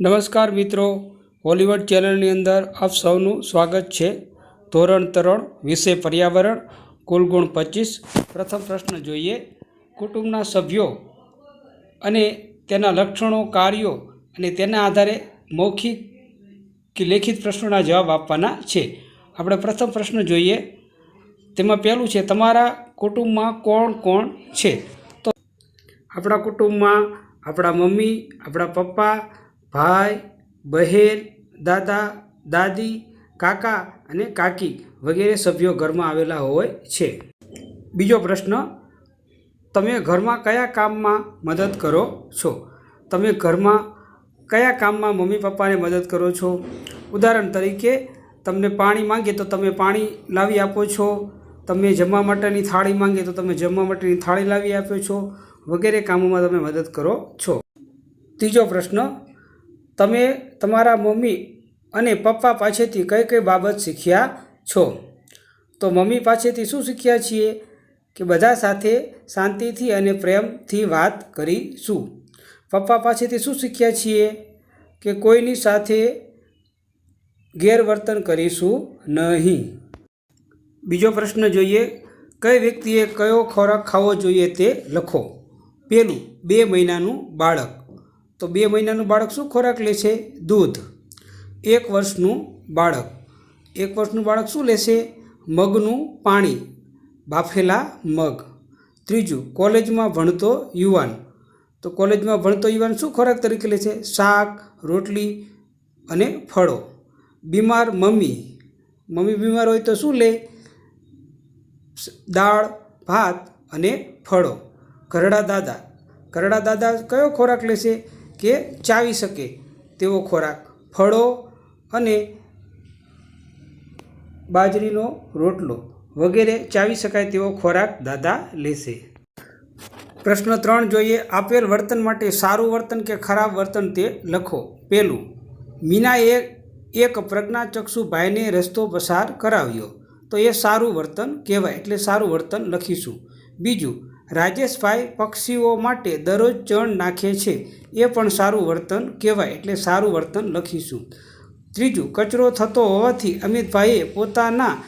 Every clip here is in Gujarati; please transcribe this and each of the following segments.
નમસ્કાર મિત્રો, હોલીવુડ ચેનલની અંદર આપ સૌનું સ્વાગત છે. ધોરણ ત્રણ, વિષય પર્યાવરણ, કુલ ગુણ પચીસ. પ્રથમ પ્રશ્ન જોઈએ. કુટુંબના સભ્યો અને તેના લક્ષણો, કાર્યો અને તેના આધારે મૌખિક કે લેખિત પ્રશ્નોના જવાબ આપવાના છે. આપણે પ્રથમ પ્રશ્ન જોઈએ. તેમાં પહેલું છે, તમારા કુટુંબમાં કોણ કોણ છે? તો આપણા કુટુંબમાં આપણા મમ્મી, આપણા પપ્પા ભાઈ બહેન દાદા, દાદી, કાકા અને કાકી વગેરે સભ્યો ઘરમાં આવેલા હોય છે. બીજો પ્રશ્ન, તમે ઘરમાં કયા કામમાં મદદ કરો છો? તમે ઘરમાં કયા કામમાં મમ્મી પપ્પાને મદદ કરો છો? ઉદાહરણ તરીકે, તમને પાણી માંગે તો તમે પાણી લાવી આપો છો. તમે જમવા માટેની થાળી માંગે તો તમે જમવા માટેની થાળી લાવી આપો છો. વગેરે કામોમાં તમે મદદ કરો છો. ત્રીજો પ્રશ્ન તમે તમારા મમ્મી અને પપ્પા પાસેથી કઈ કઈ બાબત શીખ્યા છો? તો મમ્મી પાસેથી શું શીખ્યા છીએ? કે બધા સાથે શાંતિથી અને પ્રેમથી વાત કરીશું. પપ્પા પાસેથી શું શીખ્યા છીએ? કે કોઈની સાથે ગેરવર્તન કરીશું નહીં. બીજો પ્રશ્ન જોઈએ, કઈ વ્યક્તિએ કયો ખોરાક ખાવો જોઈએ તે લખો. પેલું, બે મહિનાનું બાળક. તો બે મહિનાનું બાળક શું ખોરાક લેશે દૂધ. એક વર્ષનું બાળક. એક વર્ષનું બાળક શું લેશે મગનું પાણી. બાફેલા મગ. ત્રીજું, કોલેજમાં ભણતો યુવાન. તો કોલેજમાં ભણતો યુવાન શું ખોરાક તરીકે લે છે? શાક, રોટલી અને ફળો. બીમાર મમ્મી. મમ્મી બીમાર હોય તો શું લે? દાળ, ભાત અને ફળો. ઘરડા દાદા. ઘરડા દાદા કયો ખોરાક લેશે કે ચાવી શકે તેવો ખોરાક, ફળો અને બાજરીનો રોટલો વગેરે ચાવી શકાય તેવો ખોરાક દાદા લેશે. પ્રશ્ન ત્રણ જોઈએ, આપેલ વર્તન માટે સારું વર્તન કે ખરાબ વર્તન તે લખો. પહેલું, મીનાએ એક પ્રજ્ઞાચક્ષુ ભાઈને રસ્તો પસાર કરાવ્યો. તો એ સારું વર્તન કહેવાય, એટલે સારું વર્તન લખીશું. બીજું રાજેશભાઈ પક્ષીઓ માટે દરરોજ ચણ નાખે છે. એ પણ સારું વર્તન કહેવાય એટલે સારું વર્તન લખીશું. ત્રીજું, કચરો થતો હોવાથી અમિતભાઈએ પોતાના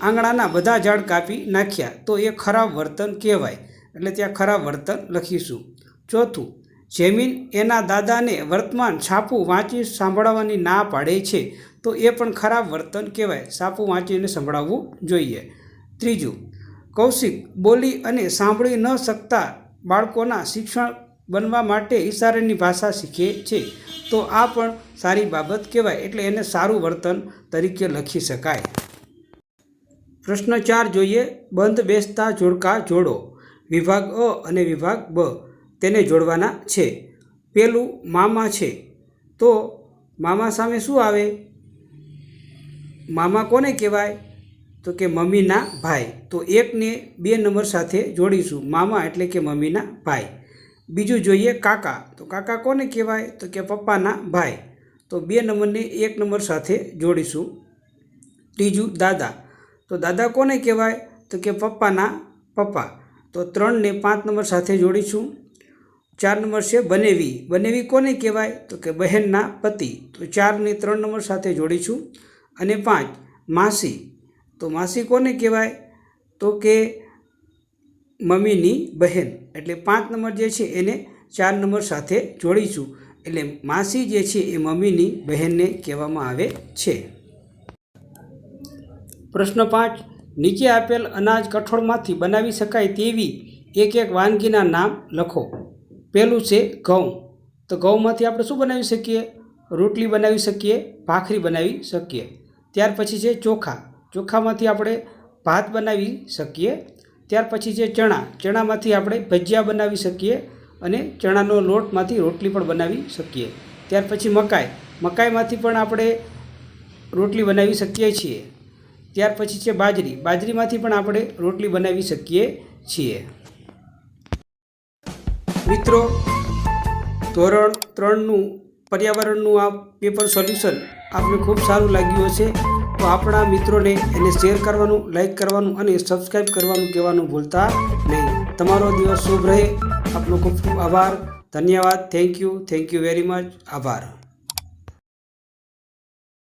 આંગણાના બધા ઝાડ કાપી નાખ્યા તો એ ખરાબ વર્તન કહેવાય એટલે ત્યાં ખરાબ વર્તન લખીશું. ચોથું, જેમીન એના દાદાને વર્તમાન છાપું વાંચી સાંભળવાની ના પાડે છે તો એ પણ ખરાબ વર્તન કહેવાય. છાપું વાંચીને સંભળાવવું જોઈએ. ત્રીજું કૌશિક બોલી અને સાંભળી ન શકતા બાળકોના શિક્ષણ બનવા માટે ઈશારાની ભાષા શીખે છે. તો આ પણ સારી બાબત કહેવાય એટલે એને સારું વર્તન તરીકે લખી શકાય. પ્રશ્ન ચાર જોઈએ, બંધ, બેસતા, જોડકા, જોડો. વિભાગ અ અને વિભાગ બ તેને જોડવાના છે. પેલું મામા છે. તો મામા સામે શું આવે? મામા કોને કહેવાય? તો કે મમ્મીના ભાઈ. તો એકને બે નંબર સાથે જોડીશું. મામા એટલે કે મમ્મીના ભાઈ. બીજું જોઈએ કાકા. તો કાકા કોને કહેવાય? તો કે પપ્પાના ભાઈ. તો બે નંબરને એક નંબર સાથે જોડીશું. ત્રીજું દાદા. તો દાદા કોને કહેવાય? તો કે પપ્પાના પપ્પા. તો ત્રણને પાંચ નંબર સાથે જોડીશું. ચાર નંબર છે બનેવી. બનેવી કોને કહેવાય? તો કે બહેનના પતિ. તો ચારને ત્રણ નંબર સાથે જોડીશું. અને પાંચ, માસી. તો માસી કોને કહેવાય? તો કે મમ્મીની બહેન. એટલે પાંચ નંબર જે છે એને ચાર નંબર સાથે જોડીશું. એટલે માસી જે છે એ મમ્મીની બહેનને કહેવામાં આવે છે. પ્રશ્ન પાંચ. નીચે આપેલ અનાજ કઠોળમાંથી બનાવી શકાય તેવી એક એક વાનગીના નામ લખો. પહેલું છે ઘઉં. તો ઘઉંમાંથી આપણે શું બનાવી શકીએ? રોટલી બનાવી શકીએ, ભાખરી બનાવી શકીએ. ત્યાર પછી છે ચોખા. ચોખામાંથી આપણે ભાત બનાવી શકીએ. ત્યાર પછી છે ચણા, ચણામાંથી આપણે ભજીયા બનાવી શકીએ અને ચણાનો લોટમાંથી રોટલી પણ બનાવી શકીએ. ત્યાર પછી મકાઈ, મકાઈમાંથી પણ આપણે રોટલી બનાવી શકીએ છીએ. ત્યાર પછી છે બાજરી, બાજરીમાંથી પણ આપણે રોટલી બનાવી શકીએ છીએ. મિત્રો, ધોરણ ત્રણનું પર્યાવરણનું આ પેપર સોલ્યુશન આપને ખૂબ સારું લાગ્યું હશે. તો આપણા મિત્રોને એને શેર કરવાનું લાઇક કરવાનું અને સબસ્ક્રાઈબ કરવાનું કહેવાનું ભૂલતા નહીં. તમારો દિવસ શુભ રહે. આપનો ખૂબ ખૂબ આભાર. ધન્યવાદ. Thank you thank you very much આભાર.